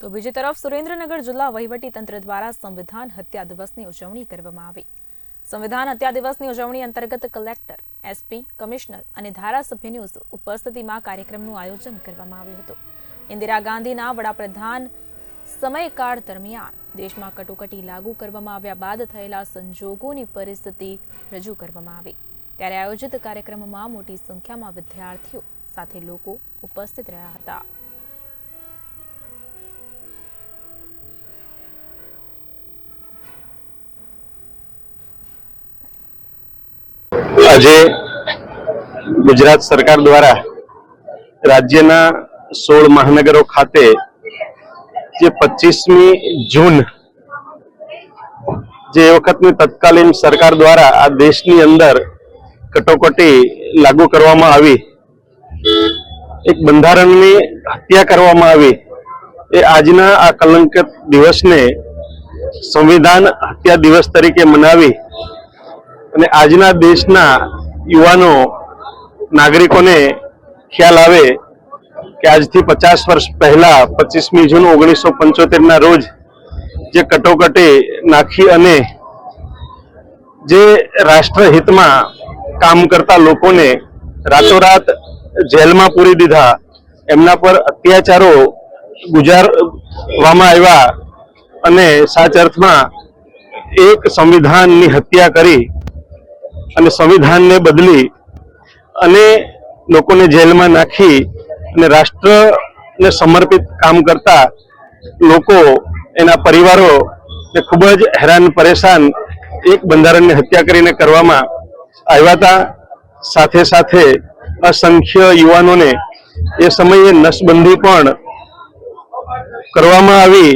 તો બીજી તરફ સુરેન્દ્રનગર જિલ્લા વહીવટી દ્વારા સંવિધાન હત્યા દિવસની ઉજવણી કરવામાં આવી. સંવિધાન હત્યા દિવસની ઉજવણી અંતર્ગત કલેક્ટર, એસપી, કમિશનર અને ધારાસભ્યની ઉપસ્થિતિમાં કાર્યક્રમનું આયોજન કરવામાં આવ્યું હતું. ઇન્દિરા ગાંધીના વડાપ્રધાન સમયકાળ દરમિયાન દેશમાં કટોકટી લાગુ કરવામાં આવ્યા બાદ થયેલા સંજોગોની પરિસ્થિતિ રજૂ કરવામાં આવી. ત્યારે આયોજિત કાર્યક્રમમાં મોટી સંખ્યામાં વિદ્યાર્થીઓ સાથે લોકો ઉપસ્થિત રહ્યા હતા. આજે ગુજરાત સરકાર દ્વારા રાજ્યના સોળ મહાનગરો ખાતે જે પચીસમી જૂન જે વખતની તત્કાલીન સરકાર દ્વારા આ દેશની અંદર કટોકટી લાગુ કરવામાં આવી, એક બંધારણની હત્યા કરવામાં આવી, એ આજના આ કલંકિત દિવસને સંવિધાન હત્યા દિવસ તરીકે મનાવી અને આજના દેશના યુવાનો, નાગરિકોને ખ્યાલ આવે કે આજથી પચાસ વર્ષ પહેલા, પચીસમી જૂન ઓગણીસો પંચોતેરના રોજ જે કટોકટે નાખી અને જે રાષ્ટ્રહિતમાં કામ કરતા લોકોને રાતોરાત જેલમાં પૂરી દીધા, એમના પર અત્યાચારો ગુજારવામાં આવ્યા અને સાચ અર્થમાં એક સંવિધાનની હત્યા કરી અને સંવિધાનને બદલી અને લોકોને જેલમાં નાખી અને રાષ્ટ્રને સમર્પિત કામ કરતા લોકો, એના પરિવારો ને ખૂબ જ હેરાન, પરેશાન એક બંધારણની હત્યા કરીને કરવામાં આવ્યા હતા. સાથે સાથે અસંખ્ય યુવાનોને એ સમયે નસબંધી પણ કરવામાં આવી.